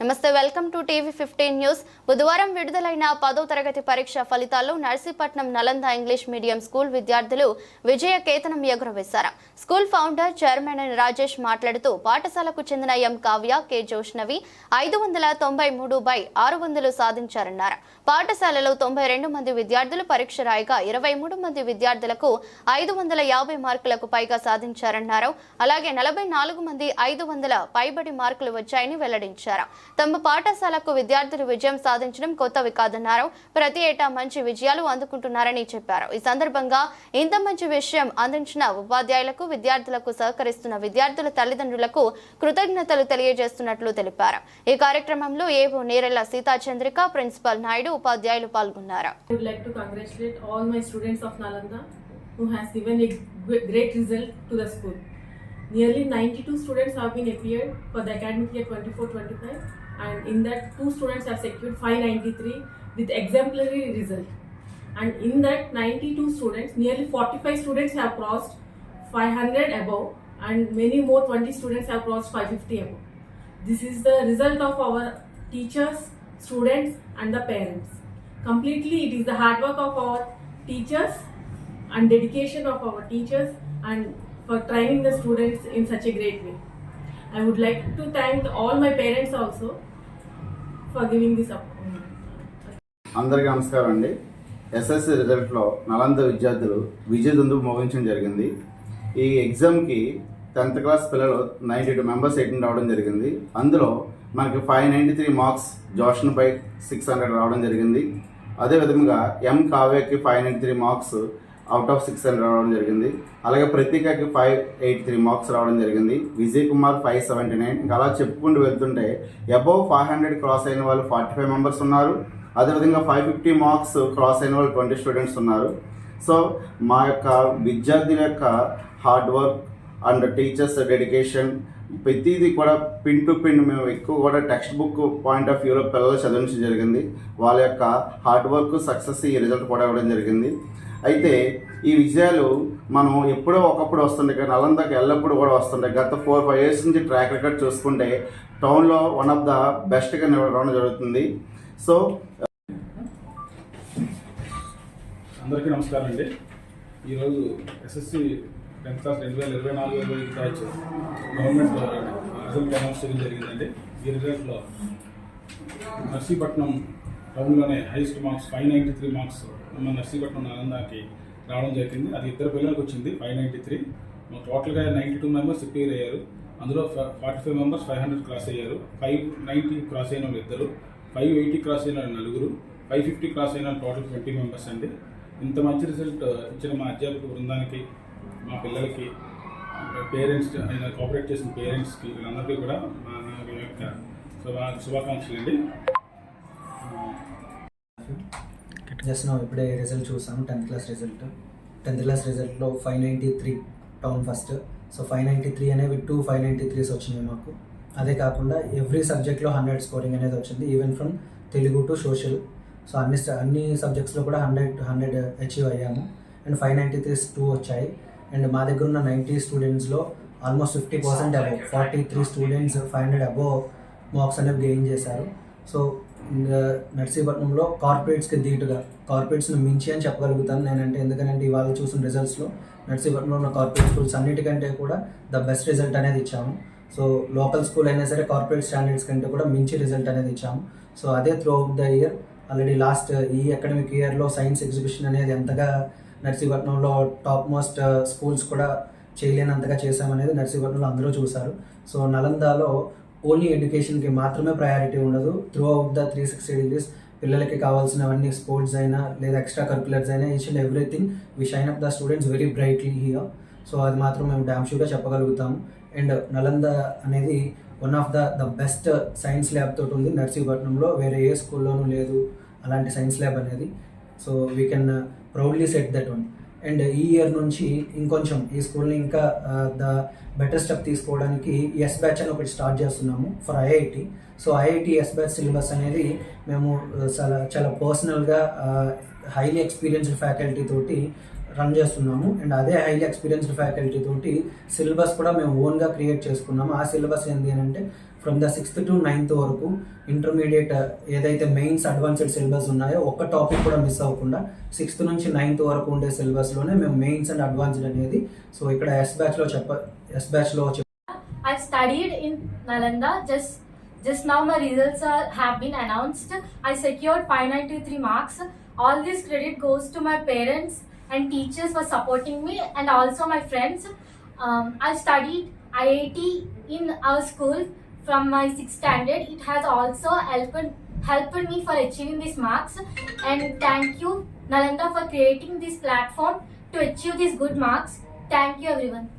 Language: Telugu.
నమస్తే welcome to TV fifteen news. బుధవారం విడుదలైన పదో తరగతి పరీక్ష ఫలితాల్లో Narsipatnam Nalanda English medium school విద్యార్థులు విజయ కేతనం ఎగురవేశారు. స్కూల్ ఫౌండర్ చైర్మన్ రాజేష్ మాట్లాడుతూ పాఠశాలకు చెందిన ఎం కావ్య కె జోష్నవి ఐదు వందల తొంభై మూడు బై ఆరు వందలు సాధించారన్నారు. పాఠశాలలో తొంభై రెండు మంది విద్యార్థులు పరీక్ష రాయగా ఇరవై మూడు మంది విద్యార్థులకు ఐదు వందల యాభై మార్కులకు పైగా సాధించారన్నారు. అలాగే నలభై నాలుగు మంది ఐదు వందల పైబడి మార్కులు వచ్చాయని వెల్లడించారు. తమ పాఠశాలకు విద్యార్థులు విజయం సాధించడం కొత్తవి కాదన్నారు ప్రతి ఏటా మంచి విజయాలు అందుకుంటున్నారని చెప్పారు. ఈ సందర్భంగా ఇంత మంచి విషయం అందించిన ఉపాధ్యాయులకు విద్యార్థులకు సహకరిస్తున్న విద్యార్థుల తల్లిదండ్రులకు కృతజ్ఞతలు తెలియజేస్తున్నట్లు తెలిపారు. ఈ కార్యక్రమంలో ఏవో నేరెళ్ళ సీతాచంద్రిక ప్రిన్సిపల్ నాయుడు ఉపాధ్యాయులు పాల్గొన్నారు. Who has given a great result to the school. Nearly 92 students have been appeared for the academic year 24-25 and in that two students have secured 593 with exemplary result. And in that 92 students, nearly 45 students have crossed 500 above and many more 20 students have crossed 550 above. This is the result of our teachers, students, and the parents. Completely, it is the hard work of our teachers and dedication of our teachers and for training the students in such a great way. I would like to thank all my parents also for giving this అందరికీ నమస్కారం అండి. ఎస్ఎస్సి రిజల్ట్లో నలంద విద్యార్థులు విజయదుందు మోగించడం జరిగింది. ఈ ఎగ్జామ్కి టెన్త్ క్లాస్ పిల్లలు నైంటీ టూ మెంబర్స్ అటెండ్ అవ్వడం జరిగింది. అందులో మనకి five ninety three marks Joshan by six hundred రావడం జరిగింది. అదేవిధంగా M కావ్యకి five ninety three marks out of six hundred రావడం జరిగింది. అలాగే ప్రతీకకి ఫైవ్ ఎయిట్ త్రీ మార్క్స్ రావడం జరిగింది. Vijay Kumar five seventy nine ఇంకా అలా చెప్పుకుంటూ వెళ్తుంటే అబౌవ్ ఫైవ్ హండ్రెడ్ క్రాస్ అయిన వాళ్ళు ఫార్టీ ఫైవ్ మెంబర్స్ ఉన్నారు. అదేవిధంగా ఫైవ్ ఫిఫ్టీ మార్క్స్ క్రాస్ అయిన వాళ్ళు ట్వంటీ స్టూడెంట్స్ ఉన్నారు. సో మా యొక్క విద్యార్థుల యొక్క hard work and teachers dedication ప్రతిదీ కూడా పిన్ టు పిన్ మేము ఎక్కువ కూడా టెక్స్ట్ బుక్ పాయింట్ ఆఫ్ వ్యూలో పిల్లలు చదివించడం జరిగింది. వాళ్ళ యొక్క హార్డ్ వర్క్ సక్సెస్ ఈ రిజల్ట్ కూడా ఇవ్వడం జరిగింది. అయితే ఈ విజయాలు మనం ఎప్పుడో ఒకప్పుడు వస్తుండే కానీ నలందకి ఎల్లప్పుడూ కూడా వస్తుండే. గత ఫోర్ ఫైవ్ ఇయర్స్ నుంచి ట్రాక్ రికార్డ్ చూసుకుంటే టౌన్లో వన్ ఆఫ్ ద బెస్ట్గా నిలవడం జరుగుతుంది. సో అందరికీ నమస్కారం అండి. ఈరోజు ఎస్ఎస్సి టెన్త్ క్లాస్ రెండు వేల ఇరవై నాలుగు ఇరవై ఐదు బ్యాచ్ గవర్నమెంట్ రిజల్ట్ అనౌన్స్ చేయడం జరిగిందండి. ఈ రిజల్ట్లో Narsipatnam టౌన్లోనే highest marks five ninety three marks మన నర్సీపట్నం నాలందాకి రావడం జరిగింది. అది ఇద్దరు పిల్లలకు వచ్చింది ఫైవ్ నైంటీ త్రీ టోటల్గా నైంటీ టూ మెంబర్స్ రిపేర్ అయ్యారు. అందులో forty five members five hundred cross అయ్యారు. ఫైవ్ నైంటీ క్రాస్ అయిన వాళ్ళు ఇద్దరు ఫైవ్ ఎయిటీ క్రాస్ అయిన వాళ్ళు నలుగురు ఫైవ్ ఫిఫ్టీ క్రాస్ అయిన టోటల్ ట్వంటీ మెంబర్స్ అండి. ఇంత మంచి రిజల్ట్ uh, ఇచ్చిన మా అధ్యాపక బృందానికి మా పిల్లలకి పేరెంట్స్ ఆయన కోఆపరేట్ చేసిన పేరెంట్స్కి వీళ్ళందరికీ కూడా మా యొక్క శుభా శుభాకాంక్షలు అండి జస్ట్ నా ఇప్పుడే రిజల్ట్ చూసాను tenth class result tenth class రిజల్ట్లో five ninety three town first so five ninety three అనేవి టూ ఫైవ్ నైంటీ త్రీస్ వచ్చినాయి మాకు. అదే కాకుండా ఎవ్రీ సబ్జెక్ట్లో హండ్రెడ్ స్కోరింగ్ అనేది వచ్చింది even from Telugu to social so అన్ని అన్ని సబ్జెక్ట్స్లో కూడా హండ్రెడ్ హండ్రెడ్ అచీవ్ అయ్యాము. And five ninety threes two వచ్చాయి. అండ్ మా దగ్గర ఉన్న ninety స్టూడెంట్స్లో almost fifty percent above forty three students five hundred above marks అనేవి గెయిన్ చేశారు. సో నర్సీపట్నంలో కార్పొరేట్స్కి ధీటుగా కార్పొరేట్స్ని మించి అని చెప్పగలుగుతాను నేనంటే. ఎందుకంటే ఇవాళ చూసిన రిజల్ట్స్లో నర్సీపట్నంలో ఉన్న కార్పొరేట్ స్కూల్స్ అన్నిటికంటే కూడా ద బెస్ట్ రిజల్ట్ అనేది ఇచ్చాము. సో లోకల్ స్కూల్ అయినా సరే కార్పొరేట్ స్టాండర్డ్స్ కంటే కూడా మించి రిజల్ట్ అనేది ఇచ్చాము. సో అదే throughout the year already last ఈ అకాడమిక్ ఇయర్లో సైన్స్ ఎగ్జిబిషన్ అనేది ఎంతగా నర్సీపట్నంలో టాప్ మోస్ట్ స్కూల్స్ కూడా చేయలేనంతగా చేశామనేది నర్సీపట్నంలో అందరూ చూశారు. సో నలందాలో ఓన్లీ ఎడ్యుకేషన్కి మాత్రమే ప్రయారిటీ ఉండదు. Throughout the three sixty degrees పిల్లలకి కావాల్సినవన్నీ స్పోర్ట్స్ అయినా లేదా ఎక్స్ట్రా కరికులర్స్ అయినా each and everything we shine up the students very brightly here. So అది మాత్రం మేము డ్యామ్ షూగా చెప్పగలుగుతాము అండ్ నలంద అనేది one of the the best science lab తోటి ఉంది. నర్సీపట్నంలో వేరే ఏ స్కూల్లోనూ లేదు అలాంటి సైన్స్ ల్యాబ్ అనేది. So we can proudly set that one and ఈ ఇయర్ నుంచి ఇంకొంచెం ఈ స్కూల్ని ఇంకా ద బెటర్ స్టెప్ తీసుకోవడానికి ఎస్ బ్యాచ్ అని ఒకటి స్టార్ట్ చేస్తున్నాము for IIT so IIT S batch syllabus అనేది మేము చాలా చాలా పర్సనల్గా హైలీ ఎక్స్పీరియన్స్డ్ ఫ్యాకల్టీ తోటి రన్ చేస్తున్నాము అండ్ అదే హైలీ ఎక్స్పీరియన్స్డ్ ఫ్యాకల్టీ తోటి సిలబస్ కూడా మేము ఓన్గా క్రియేట్ చేసుకున్నాము ఆ సిలబస్ ఏంటి అని అంటే from the sixth to ninth వరకు ఇంటర్మీడియట్ ఏదైతే మెయిన్స్ అడ్వాన్స్డ్ సిలబస్ ఉన్నాయో ఒక్క టాపిక్ కూడా మిస్ అవ్వకుండా సిక్స్త్ నుంచి నైన్త్ వరకు ఉండే సిలబస్లోనే మేము మెయిన్స్ అండ్ అడ్వాన్స్డ్ అనేది సో ఇక్కడ ఎస్ బ్యాచ్లో చెప్ప ఎస్ బ్యాచ్లో I've studied in Nalanda. Just just now my results are have been announced. I secured 593 marks. All this credit goes to my parents and teachers for supporting me and also my friends. Um, I studied IIT in our school from my sixth standard. It has also helped helped me for achieving these marks. And thank you Nalanda for creating this platform to achieve these good marks. Thank you everyone.